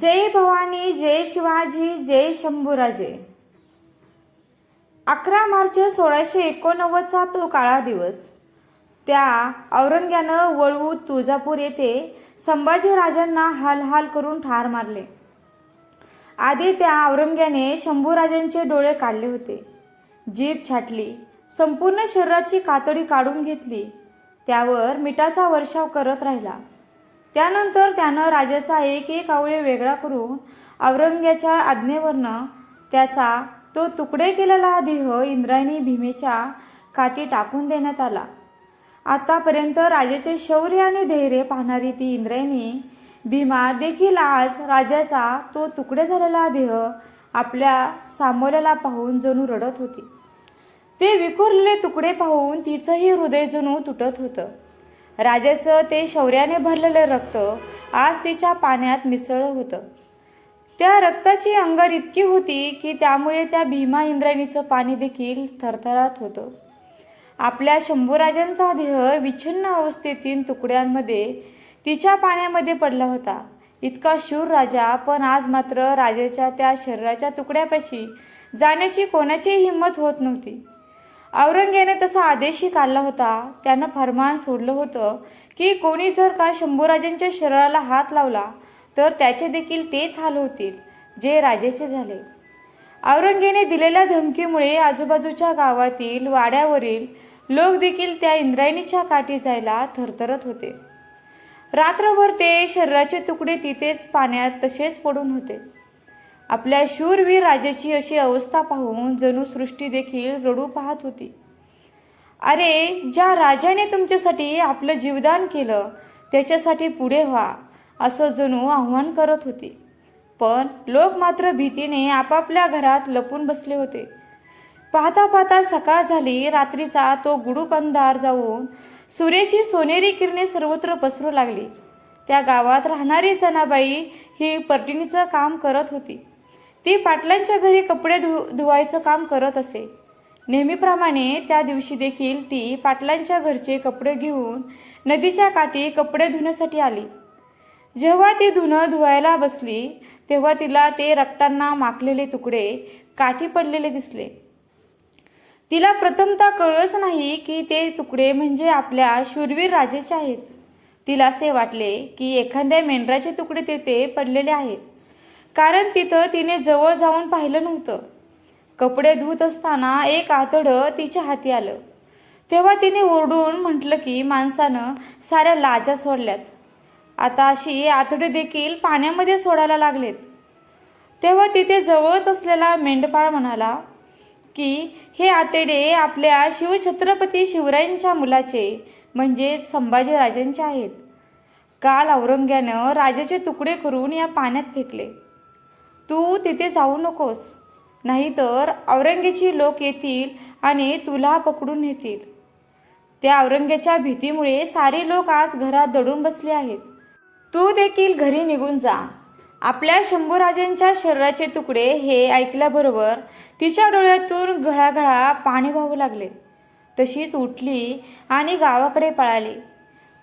जय भवानी जय शिवाजी जय शंभूराजे. अकरा मार्च सोळाशे एकोणनव्वदचा तो काळा दिवस. त्या औरंग्यानं वळवू तुळजापूर येथे संभाजीराजांना राजांना हालहाल करून ठार मारले. आधी त्या औरंग्याने शंभूराजांचे डोळे काढले होते. जीभ छाटली संपूर्ण शरीराची कातडी काढून घेतली. त्यावर मिठाचा वर्षाव करत राहिला. त्यानंतर त्यानं राजाचा एक एक आवळे वेगळा करून औरंग्याच्या आज्ञेवरनं त्याचा तो तुकडे केलेला देह इंद्रायणी भीमेच्या काठी टाकून देण्यात आला. आतापर्यंत राजाचे शौर्य आणि धैर्य पाहणारी ती इंद्रायणी भीमा देखील आज राजाचा तो तुकडे झालेला देह आपल्या सामोऱ्याला पाहून जणू रडत होती. ते विखुरलेले तुकडे पाहून तिचंही हृदय जणू तुटत होतं. राजाचं ते शौर्याने भरलेलं रक्त आज तिच्या पाण्यात मिसळलं होतं. त्या रक्ताची अंगर इतकी होती की त्यामुळे त्या भीमा इंद्राणीचं पाणी देखील थरथरात होतं. आपल्या शंभूराजांचा देह विच्छिन्न अवस्थेतील तुकड्यांमध्ये तिच्या पाण्यामध्ये पडला होता. इतका शूर राजा पण आज मात्र राजाच्या त्या शरीराच्या तुकड्यापाशी जाण्याची कोणाचीही हिंमत होत नव्हती. औरंग्याने तसा आदेशही काढला होता. त्यानं फरमान सोडलं होतं की कोणी जर का शंभूराजांच्या शरीराला हात लावला तर त्याचे देखील तेच हाल होतील जे राजाचे झाले. औरंगेने दिलेल्या धमकीमुळे आजूबाजूच्या गावातील वाड्यावरील लोक देखील त्या इंद्रायणीच्या काठी जायला थरथरत होते. रात्रभर ते शरीराचे तुकडे तिथेच पाण्यात तसेच पडून होते. आपल्या शूरवीर राजाची अशी अवस्था पाहून जणू सृष्टी देखील रडू पाहत होती. अरे ज्या राजाने तुमच्यासाठी आपलं जीवदान केलं त्याच्यासाठी पुढे व्हा असं जणू आव्हान करत होती. पण लोक मात्र भीतीने आपापल्या घरात लपून बसले होते. पाहता पाहता सकाळ झाली रात्रीचा तो गुडूप अंधार जाऊन सूर्याची सोनेरी किरणे सर्वत्र पसरू लागली. त्या गावात राहणारी जनाबाई ही पर्टिणीचं काम करत होती. ती पाटलांच्या घरी कपडे धु धुवायचं काम करत असे. नेहमीप्रमाणे त्या दिवशी देखील ती पाटलांच्या घरचे कपडे घेऊन नदीच्या काठी कपडे धुण्यासाठी आली. जेव्हा ती धुणं धुवायला बसली तेव्हा तिला ते रक्तांना माखलेले तुकडे काठी पडलेले दिसले. तिला प्रथमतः कळलंच नाही की ते तुकडे म्हणजे आपल्या शूरवीर राजेचे आहेत. तिला असे वाटले की एखाद्या मेंढराचे तुकडे तेथे पडलेले आहेत. कारण तिथं तिने जवळ जाऊन पाहिलं नव्हतं. कपडे धुत असताना एक आतडं तिच्या हाती आलं. तेव्हा तिने ओरडून म्हटलं की माणसानं साऱ्या लाजा सोडल्यात. आता अशी आतडे देखील पाण्यामध्ये सोडायला लागलेत. तेव्हा तिथे जवळच असलेला मेंढपाळ म्हणाला की हे आतेडे आपल्या शिवछत्रपती शिवरायांच्या मुलाचे म्हणजे संभाजीराजांचे आहेत. काल औरंग्यानं राजाचे तुकडे करून या पाण्यात फेकले. तू तिथे जाऊ नकोस. नाहीतर औरंगेची लोक येतील आणि तुला पकडून नेतील. त्या औरंग्याच्या भीतीमुळे सारे लोक आज घरात दडून बसले आहेत. तू देखील घरी निघून जा. आपल्या शंभूराजांच्या शरीराचे तुकडे हे ऐकल्याबरोबर तिच्या डोळ्यातून घळाघळा पाणी वाहू लागले. तशीच उठली आणि गावाकडे पळाली.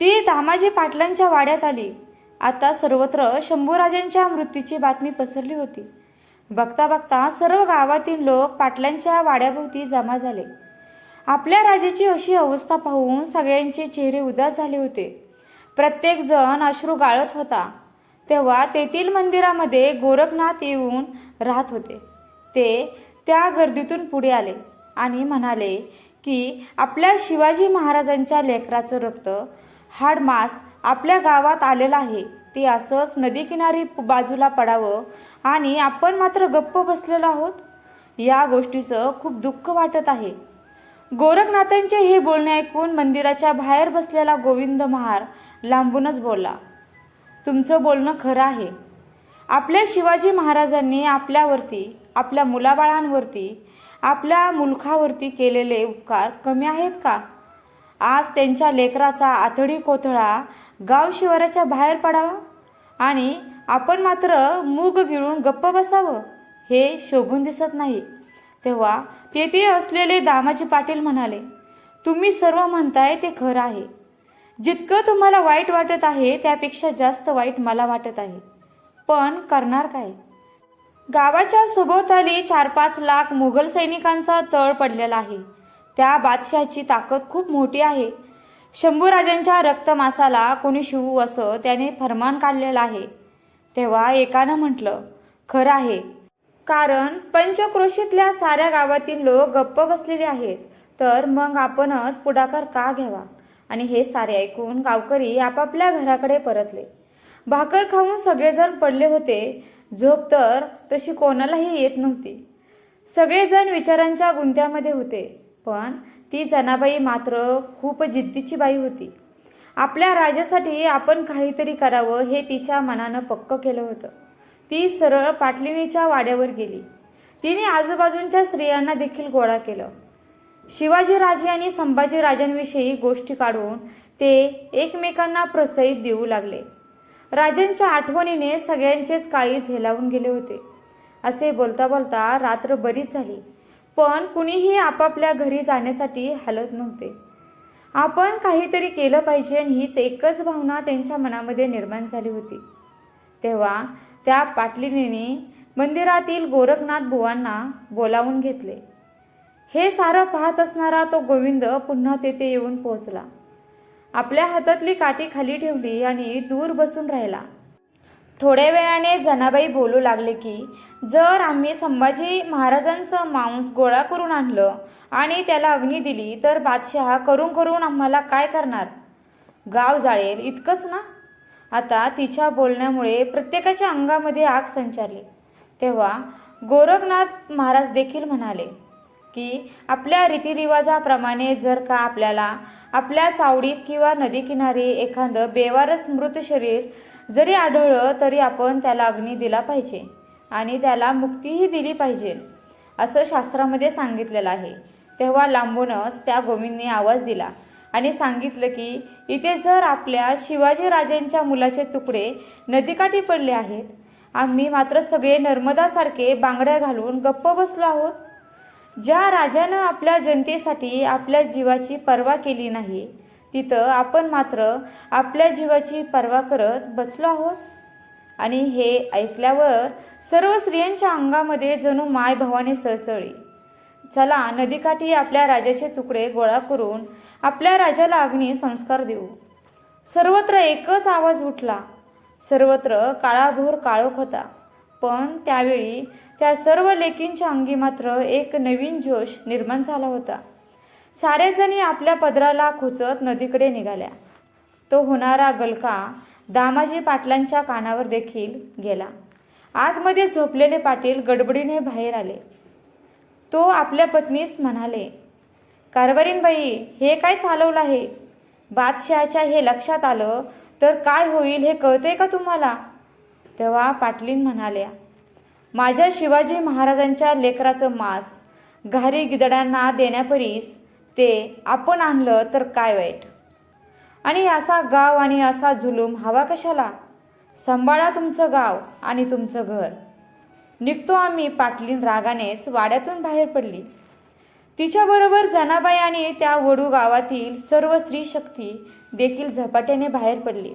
ती दामाजी पाटलांच्या वाड्यात आली. आता सर्वत्र शंभूराजांच्या मृत्यूची बातमी पसरली होती. बघता बघता सर्व गावातील लोक पाटलांच्या वाड्याभोवती जमा झाले. आपल्या राजाची अशी अवस्था पाहून सगळ्यांचे चेहरे उदास झाले होते. प्रत्येकजण अश्रू गाळत होता. तेव्हा तेथील मंदिरामध्ये गोरखनाथ येऊन राहत होते. ते त्या गर्दीतून पुढे आले आणि म्हणाले की आपल्या शिवाजी महाराजांच्या लेकराचं रक्त हाडमास आपल्या गावात आलेलं आहे. ते असंच नदीकिनारी बाजूला पडावं आणि आपण मात्र गप्प बसलेलो आहोत. या गोष्टीचं खूप दुःख वाटत आहे. गोरखनाथांचे हे बोलणे ऐकून मंदिराच्या बाहेर बसलेला गोविंद महार लांबूनच बोलला तुमचं बोलणं खरं आहे. आपल्या शिवाजी महाराजांनी आपल्यावरती आपल्या मुलाबाळांवरती आपल्या मुलखावरती केलेले उपकार कमी आहेत का? आज त्यांच्या लेकराचा आतडी कोथळा गाव शिवाराच्या बाहेर पडावा आणि आपण मात्र मूग गिळून गप्प बसावं हे शोभून दिसत नाही. तेव्हा तेथे असलेले दामाजी पाटील म्हणाले तुम्ही सर्व म्हणताय ते खरं आहे. जितकं तुम्हाला वाईट वाटत आहे त्यापेक्षा जास्त वाईट मला वाटत आहे. पण करणार काय? गावाच्या सभोवताली चार पाच लाख मुघल सैनिकांचा तळ पडलेला आहे. त्या बादशाहची ताकद खूप मोठी आहे. शंभूराजांच्या रक्तमासाला कोणी शिवू असं त्याने फरमान काढलेलं आहे. तेव्हा एकानं म्हटलं खरं आहे. कारण पंचक्रोशीतल्या साऱ्या गावातील लोक गप्प बसलेले आहेत. तर मग आपणच पुढाकार का घ्यावा? आणि हे सारे ऐकून गावकरी आपापल्या घराकडे परतले. भाकर खाऊन सगळेजण पडले होते. झोप तर तशी कोणालाही येत नव्हती. सगळेजण विचारांच्या गुंत्यामध्ये होते. पण ती जनाबाई मात्र खूप जिद्दीची बाई होती. आपल्या राजासाठी आपण काहीतरी करावं हे तिच्या मनानं पक्क केलं होतं. ती सरळ पाटलिणीच्या वाड्यावर गेली. तिने आजूबाजूंच्या स्त्रियांना देखील गोळा केलं. शिवाजीराजे आणि संभाजीराजांविषयी गोष्टी काढून ते एकमेकांना प्रोत्साहित देऊ लागले. राजांच्या आठवणीने सगळ्यांचेच काळी झेलावून गेले होते. असे बोलता बोलता रात्र बरीच झाली. पण कुणीही आपापल्या घरी जाण्यासाठी हलत नव्हते. आपण काहीतरी केलं पाहिजे आणि हीच एकच भावना त्यांच्या मनामध्ये निर्माण झाली होती. तेव्हा त्या पाटलिनीने मंदिरातील गोरखनाथ बुवांना बोलावून घेतले. हे सारं पाहत असणारा तो गोविंद पुन्हा तेथे येऊन पोहोचला. आपल्या हातातली काठी खाली ठेवली आणि दूर बसून राहिला. थोड्या वेळाने जनाबाई बोलू लागले की जर आम्ही संभाजी महाराजांचं मांस गोळा करून आणलं आणि त्याला अग्नी दिली तर बादशहा करून करून आम्हाला काय करणार? गाव जाळेल इतकंच ना? आता तिच्या बोलण्यामुळे प्रत्येकाच्या अंगामध्ये आग संचारली. तेव्हा गोरखनाथ महाराज देखील म्हणाले की आपल्या रीतिरिवाजाप्रमाणे जर का आपल्याला आपल्या चावडीत किंवा नदीकिनारी एखादं बेवारस मृत शरीर जरी आढळलं तरी आपण त्याला अग्नी दिला पाहिजे आणि त्याला मुक्तीही दिली पाहिजे असं शास्त्रामध्ये सांगितलेलं आहे. तेव्हा लांबूनच त्या गोविंदने आवाज दिला आणि सांगितलं की इथे जर आपल्या शिवाजी राजांच्या मुलाचे तुकडे नदीकाठी पडले आहेत आम्ही मात्र सगळे नर्मदासारखे बांगड्या घालून गप्प बसलो आहोत ज्या राजानं आपल्या जनतेसाठी आपल्या जीवाची पर्वा केली नाही तिथं आपण मात्र आपल्या जीवाची पर्वा करत बसलो आहोत. आणि हे ऐकल्यावर सर्व स्त्रियांच्या अंगामध्ये जणू माय सळसळी चला नदीकाठी आपल्या राजाचे तुकडे गोळा करून आपल्या राजाला अग्नी संस्कार देऊ. सर्वत्र एकच आवाज उठला. सर्वत्र काळाभोर काळोख होता. पण त्यावेळी त्या सर्व लेकींच्या अंगी मात्र एक नवीन जोश निर्माण झाला होता. साऱ्याजणी आपल्या पदराला खोचत नदीकडे निघाल्या. तो होणारा गलका दामाजी पाटलांच्या कानावर देखील गेला. आतमध्ये झोपलेले पाटील गडबडीने बाहेर आले. तो आपल्या पत्नीस म्हणाले कारभारीनबाई हे काय चालवलं आहे? बादशहाच्या हे लक्षात आलं तर काय होईल हे कळते का तुम्हाला? तेव्हा पाटलीन म्हणाल्या माझ्या शिवाजी महाराजांच्या लेकराचं मांस घारी गिदडांना देण्यापरीस ते आपण आणलं तर काय वाईट? आणि असा गाव आणि असा जुलूम हवा कशाला? सांभाळा तुमचं गाव आणि तुमचं घर. निघतो आम्ही पाटलीन रागानेच वाड्यातून बाहेर पडली. तिच्याबरोबर जनाबाई आणि त्या वडू गावातील सर्व स्त्री शक्ती देखील झपाट्याने बाहेर पडली.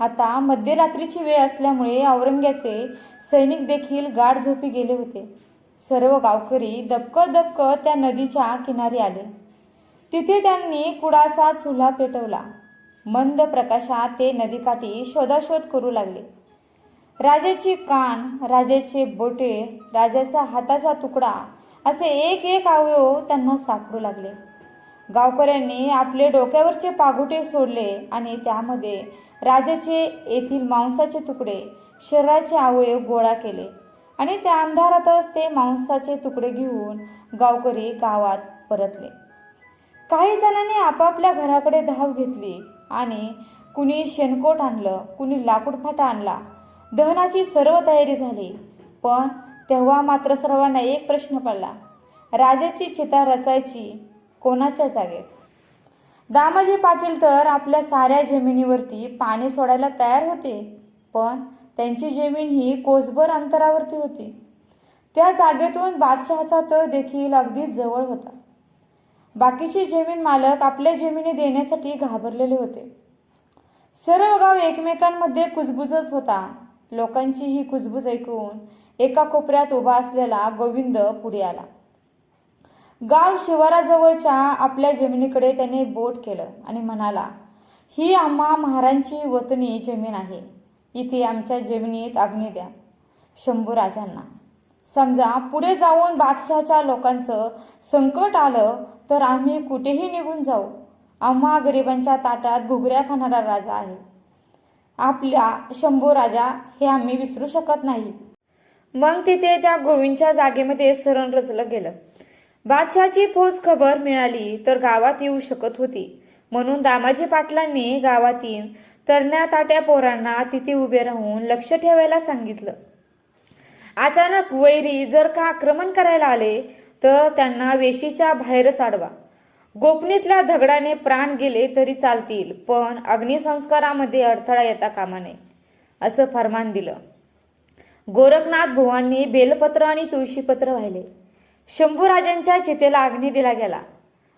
आता मध्यरात्रीची वेळ असल्यामुळे औरंग्याचे सैनिक देखील गाढ झोपी गेले होते. सर्व गावकरी दबक दबक त्या नदीच्या किनारी आले. तिथे त्यांनी कुडाचा चुल्हा पेटवला. मंद प्रकाशात ते नदीकाठी शोधाशोध करू लागले. राजाची कान राजाचे बोटे राजाचा हाताचा तुकडा असे एक एक अवयव त्यांना सापडू लागले. गावकऱ्यांनी आपले डोक्यावरचे पागोटे सोडले आणि त्यामध्ये राजाचे येथील मांसाचे तुकडे शरीराचे अवयव गोळा केले. आणि त्या अंधारातच ते मांसाचे तुकडे घेऊन गावकरी गावात परतले. काही जणांनी आपापल्या घराकडे धाव घेतली आणि कुणी शेणकोट आणलं कुणी लाकूडफाटा आणला. दहनाची सर्व तयारी झाली पण तेव्हा मात्र सर्वांना एक प्रश्न पडला. राजाची चिता रचायची कोणाच्या जागेत? दामाजी पाटील तर आपल्या साऱ्या जमिनीवरती पाणी सोडायला तयार होते पण त्यांची जमीन ही कोसभर अंतरावरती होती. त्या जागेतून बादशहाचा तळ देखील अगदी जवळ होता. बाकीचे जमीन मालक आपल्या जमिनी देण्यासाठी घाबरलेले होते. सर्व गाव एकमेकांमध्ये कुजबुजत होता. लोकांची ही कुजबूज ऐकून एका कोपऱ्यात उभा असलेला गोविंद पुढे आला. गाव शिवाराजवळच्या आपल्या जमिनीकडे त्याने बोट केलं आणि म्हणाला ही आम्हा महारांची वतनी जमीन आहे. इथे आमच्या जमिनीत अग्नी द्या. शंभू राजांना समजा पुढे जाऊन बादशहाच्या लोकांचं संकट आलं तर आम्ही कुठेही निघून जाऊ. आम्हा गरिबांच्या ताटात घुगऱ्या खाणारा राजा आहे. आपल्या शंभू राजा हे आम्ही विसरू शकत नाही. मग तिथे त्या गोविंदच्या जागेमध्ये सरण रचलं गेलं. बादशहाची फौज खबर मिळाली तर गावात येऊ शकत होती. म्हणून दामाजी पाटलांनी गावातील तरण्या ताट्या पोरांना तिथे उभे राहून लक्ष ठेवायला सांगितलं. अचानक वैरी जर का आक्रमण करायला आले तर त्यांना वेशीच्या बाहेरच अडवा गोपनीतल्या दगडाने प्राण गेले तरी चालतील पण अग्निसंस्कारामध्ये अडथळा येता कामा नये असं फरमान दिलं. गोरखनाथ भुवांनी बेलपत्र आणि तुळशीपत्र वाहिले. शंभूराजांच्या चितेला अग्नी दिला गेला.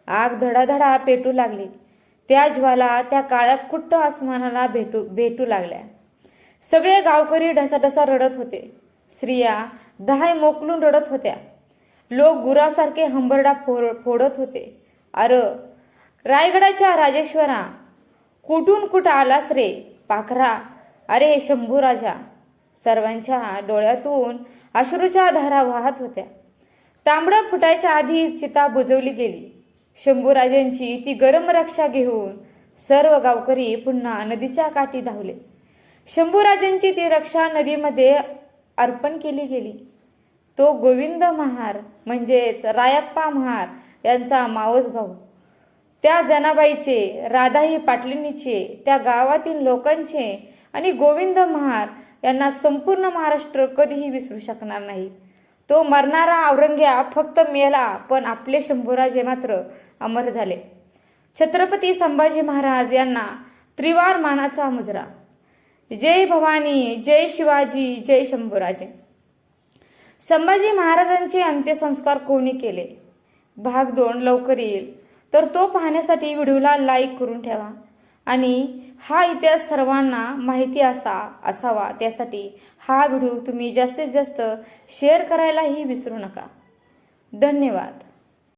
आग धडाधडा पेटू लागली. त्या ज्वाला त्या काळ्या कुट्ट आसमानाला भेटू भेटू लागल्या. सगळे गावकरी ढसाढसा रडत होते. स्त्रिया दहाय मोकलून रडत होत्या. लोक गुरासारखे हंबरडा फोड फोडत होते. अर रायगडाच्या राजेश्वरा कुठून कुठं आलास रे? पाखरा अरे शंभू राजा सर्वांच्या डोळ्यातून अश्रूच्या धारा वाहत होत्या. तांबडं फुटायच्या आधी चिता बुजवली गेली. शंभूराजांची ती गरम रक्षा घेऊन सर्व गावकरी पुन्हा नदीच्या काठी धावले. शंभूराजांची ती रक्षा नदीमध्ये अर्पण केली गेली. तो गोविंद महार म्हणजेच रायप्पा महार यांचा मावस भाऊ. त्या जनाबाईचे राधाई पाटलिनीचे त्या गावातील लोकांचे आणि गोविंद महार यांना संपूर्ण महाराष्ट्र कधीही विसरू शकणार नाही. तो मरणारा औरंग्या फक्त मेला पण आपले शंभूराजे मात्र अमर झाले. छत्रपती संभाजी महाराज यांना त्रिवार मानाचा मुजरा. जय भवानी जय शिवाजी जय शंभूराजे. संभाजी महाराजांचे अंत्यसंस्कार कोणी केले? भाग दोन लवकर येईल. तर तो पाहण्यासाठी व्हिडिओला लाईक करून ठेवा. आणि हा इतिहास सर्वांना माहिती असा असावा. त्यासाठी हा व्हिडिओ तुम्ही जास्तीत जास्त शेअर करायलाही विसरू नका. धन्यवाद.